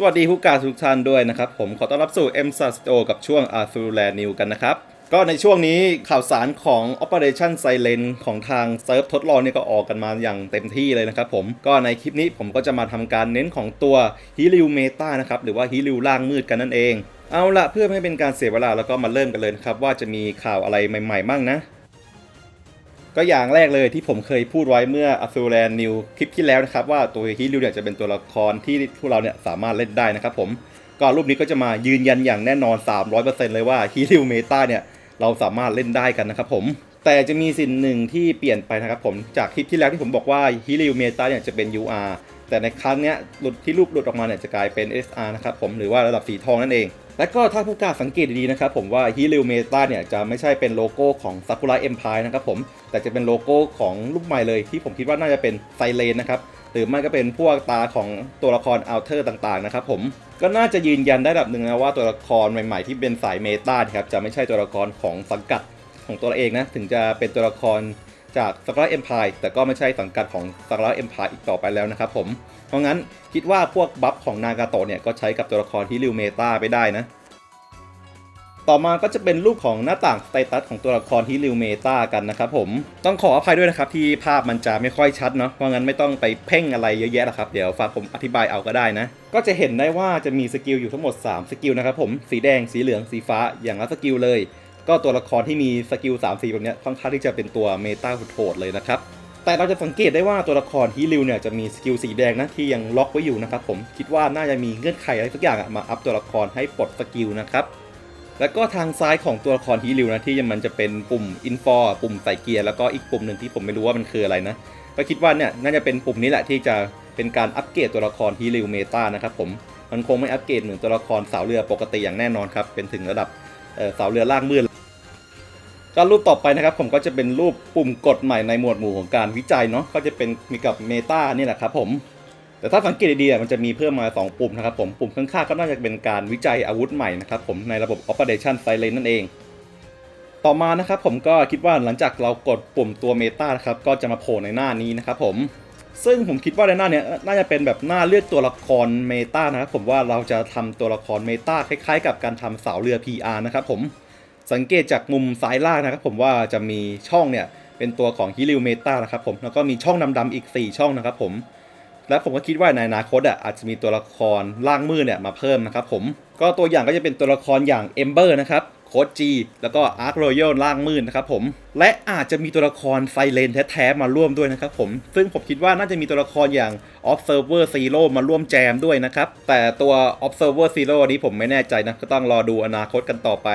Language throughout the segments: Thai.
สวัสดีผู้การทุกท่านด้วยนะครับ ผมขอต้อนรับสู่ M s a s t o กับช่วง a r t h u r l a n New กันนะครับ ก็ในช่วงนี้ข่าวสารของ Operation Silent ของทางเซิร์ฟทดลองเนี่ยก็ออกกันมาอย่างเต็มที่เลยนะครับผมก็ในคลิปนี้ผมก็จะมาทำการเน้นของตัว h e l i u Meta นะครับ หรือว่า h e l i u ล่างมืดกันนั่นเอง เอาละเพื่อไม่ให้เป็นการเสียเวลาแล้วก็มาเริ่มกันเลยนะครับว่าจะมีข่าวอะไรใหม่ๆมั่งนะ ก็อย่างแรกเลยที่ผมเคยพูดไว้เมื่อ a z u r a n New คลิปที่แล้วนะครับ ว่าตัวฮิริวเนี่ยจะเป็นตัวละครที่พวกเราเนี่ยสามารถเล่นได้นะครับผมก็รูปนี้ก็จะมายืนยันอย่างแน่นอน 300%เลยว่าฮิริวเมตาเนี่ยเราสามารถเล่นได้กันนะครับผมแต่จะมีสิ่งหนึ่งที่เปลี่ยนไปนะครับผมจากคลิปที่แล้วที่ผมบอกว่าฮิริวเมตาเนี่ยจะเป็น UR แต่ในครั้งเนี้ยหลุดที่รูปหลุดออกมาเนี่ยจะกลายเป็น SR นะครับผมหรือว่าระดับสีทองนั่นเอง และก็ถ้าผู้กล้าสังเกตดีๆนะครับผมว่าฮิริวเมตาเนี่ยจะไม่ใช่เป็นโลโก้ของ Sakura Empire นะครับผมแต่จะเป็นโลโก้ของลูกใหม่เลยที่ผมคิดว่าน่าจะเป็นไซเลนนะครับหรือไม่ก็เป็นพวกตาของตัวละครอัลเทอร์ต่างๆนะครับผมก็น่าจะยืนยันได้ระดับหนึ่งนะว่าตัวละครใหม่ๆที่เป็นสายเมตาครับจะไม่ใช่ตัวละครของสังกัดของตัวเองนะถึงจะเป็นตัวละคร จาก Sakura Empire แต่ก็ไม่ใช่สังกัดของ Sakura Empire อีกต่อไปแล้วนะครับผม เพราะงั้นคิดว่าพวกบัฟของนากาโตะเนี่ยก็ใช้กับตัวละครฮิริวเมตาไปได้นะ ต่อมาก็จะเป็นรูปของหน้าต่างสเตตัสของตัวละครที่ริวเมตากันนะครับผม ต้องขออภัยด้วยนะครับที่ภาพมันจะไม่ค่อยชัดเนาะ เพราะงั้นไม่ต้องไปเพ่งอะไรเยอะแยะหรอกครับ เดี๋ยวฝากผมอธิบายเอาก็ได้นะ ก็จะเห็นได้ว่าจะมีสกิลอยู่ทั้งหมด 3 สกิลนะครับผม สีแดง สีเหลือง สีฟ้า อย่างละสกิลเลย ก็ตัวละครที่มีสกิล3สีแบบนี้ค่อนข้างที่จะเป็นตัวเมตาโหดเลยนะครับ แต่เราจะสังเกตได้ว่าตัวละครฮิริวเนี่ยจะมีสกิลสีแดงนะที่ยังล็อกไว้อยู่นะครับผมคิดว่าน่าจะมีเงื่อนไขอะไรสักอย่างมาอัพตัวละครให้ปลดสกิลนะครับแล้วก็ทางซ้ายของตัวละครฮิริวนะที่มันจะเป็นปุ่มอินฟอร์ปุ่มใส่เกียร์แล้วก็อีกปุ่มหนึ่งที่ผมไม่รู้ว่ามันคืออะไรนะก็คิดว่าเนี่ยน่าจะเป็นปุ่มนี้แหละที่จะเป็นการอัปเกรดตัวละครฮิริวเมตานะครับผมมันคงไม่อัปเกรดเหมือนตัวละครสาวเรือปกติอย่างแน่นอนครับเป็นถึงระดับสาวเรือล่างมืด ก็รูปต่อไปนะครับผมก็จะเป็นรูปปุ่มกดใหม่ในหมวดหมู่ของการวิจัยเนาะก็จะเป็นมีกับเมตานี่แหละครับผมแต่ถ้าสังเกตดีๆมันจะมีเพิ่มมา 2 ปุ่มนะครับผมปุ่มข้างๆก็น่าจะเป็นการวิจัยอาวุธใหม่นะครับผมในระบบ Operation Silent นั่นเอง ต่อมานะครับผมก็คิดว่าหลังจากเรากดปุ่มตัวเมตานะครับก็จะมาโผล่ในหน้านี้นะครับผมซึ่งผมคิดว่าในหน้าเนี้ยน่าจะเป็นแบบหน้าเลือกตัวละครเมตานะครับผมว่าเราจะทำตัวละครเมตาคล้ายๆ กับการทำสาวเรือ PR นะครับผม สังเกตจากมุมซ้ายล่างนะครับผมว่าจะมีช่องเนี่ยเป็นตัวของฮิริวเมตานะครับผมแล้วก็มีช่องดำๆอีก 4 ช่องนะครับผมและผมก็คิดว่าในอนาคตอะอาจจะมีตัวละครล่างมืดเนี่ยมาเพิ่มนะครับผมก็ตัวอย่างก็จะเป็นตัวละครอย่างเอมเบอร์นะครับโคดจีแล้วก็อาร์ครอยัลล่างมืดนะครับผมและอาจจะมีตัวละครไซเลนแท้ๆมาร่วมด้วยนะครับผมซึ่งผมคิดว่าน่าจะมีตัวละครอย่าง Observer Zero มาร่วมแจมด้วยนะครับแต่ตัว Observer Zero นี้ผมไม่แน่ใจนะก็ต้องรอดูอนาคตกันต่อไป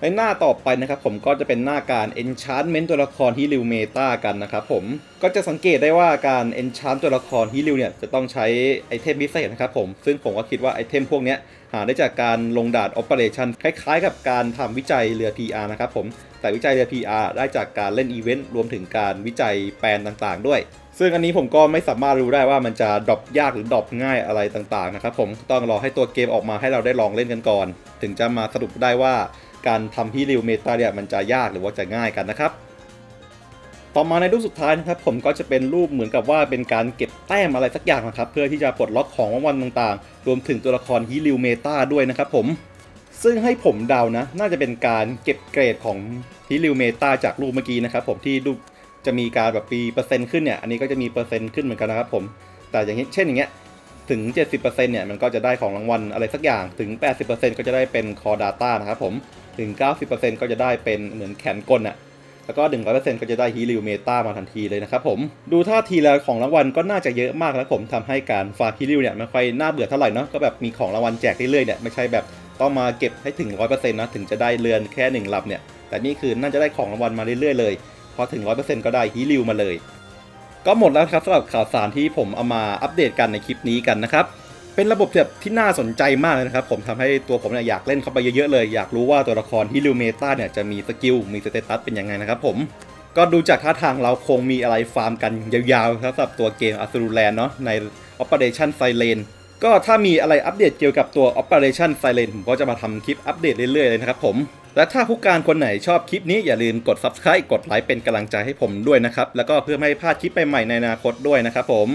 ในหน้าต่อไปนะครับผมก็จะเป็นหน้าการ enchantment ตัวละครฮิริวเมตากันนะครับผมก็จะสังเกตได้ว่าการ enchant ตัวละครฮิริวเนี่ยจะต้องใช้ไอเทมพิเศษนะครับผมซึ่งผมก็คิดว่าไอเทมพวกนี้หาได้จากการลงดาด operation คล้ายๆ กับการทำวิจัยเรือ PR นะครับผมแต่วิจัยเรือ PR ได้จากการเล่นอีเวนต์รวมถึงการวิจัยแปลนต่างๆ ด้วยซึ่งอันนี้ผมก็ไม่สามารถรู้ได้ว่ามันจะดรอปยากหรือดรอปง่ายอะไรต่างๆนะครับผมต้องรอให้ตัวเกมออกมาให้เราได้ลองเล่นกันก่อน ถึงจะมาสรุปได้ว่า การทำที่ริวเมตาเนี่ยมันจะยากหรือว่าจะง่ายกันนะครับ ต่อมาในรูปสุดท้ายนะครับ ผมก็จะเป็นรูปเหมือนกับว่าเป็นการเก็บแต้มอะไรสักอย่างนะครับ เพื่อที่จะปลดล็อกของรางวัลต่างๆ รวมถึงตัวละครฮิริวเมตาด้วยนะครับผมซึ่งให้ผมเดานะ น่าจะเป็นการเก็บเกรดของฮิริวเมตาจากรูปเมื่อกี้นะครับผมที่รูปจะมีการแบบปีเปอร์เซ็นต์ขึ้นเนี่ยอันนี้ก็จะมีเปอร์เซ็นต์ขึ้นเหมือนกันนะครับผมแต่อย่างเช่นอย่างเงี้ยถึง 70%เนี่ยมันก็จะได้ของรางวัลอะไรสักอย่างถึง 80%ก็จะได้เป็น Core Data นะครับผม ถึง 90%ก็จะได้เป็นเหมือนแขนกลอะแล้วก็ 100%ก็จะได้ฮีริวเมตามาทันทีเลยนะครับผม ดูท่าทีแล้วของรางวัลก็น่าจะเยอะมากนะครับผมทำให้การฟาฮีริวเนี่ยไม่ค่อยน่าเบื่อเท่าไหร่เนาะก็แบบมีของรางวัลแจกเรื่อยๆเนี่ยไม่ใช่แบบต้องมาเก็บให้ถึง 100%นะถึงจะได้เรือนแค่1ลำเนี่ย แต่นี่คือน่าจะได้ของรางวัลมาเรื่อยๆเลย พอถึง 100%ก็ได้ฮีริวมาเลย ก็หมดแล้วครับสำหรับข่าวสารที่ผมเอามาอัปเดตกันในคลิปนี้กันนะครับ เป็นระบบแบบที่น่าสนใจมากเลยนะครับ ผมทำให้ตัวผมเนี่ยอยากเล่นเข้าไปเยอะๆเลย อยากรู้ว่าตัวละครฮิริเมตาเนี่ยจะมีสกิล มีสเตตัสเป็นยังไงนะครับผมก็ดูจากท่าทางเราคงมีอะไรฟาร์มกันยาวๆครับสำหรับตัวเกมอั u รูแลนเนาะใน Operation Silent ก็ถ้ามีอะไรอัปเดตเกี่ยวกับตัว Operation Silent ผมก็จะมาทำคลิปอัปเดตเรื่อยๆเลยนะครับผม และถ้าผู้การคนไหนชอบคลิปนี้อย่าลืมกด Subscribe กดไลค์เป็นกำลังใจให้ผมด้วยนะครับ แล้วก็เพื่อไม่ให้พลาดคลิปใหม่ๆในอนาคตด้วยนะครับผม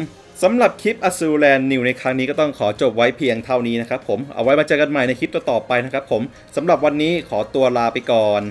สำหรับคลิป a z u r a n New ในครั้งนี้ก็ต้องขอจบไว้เพียงเท่านี้นะครับผม เอาไว้มาเจอกันใหม่ในคลิปต่อๆไปนะครับผมสำหรับวันนี้ขอตัวลาไปก่อน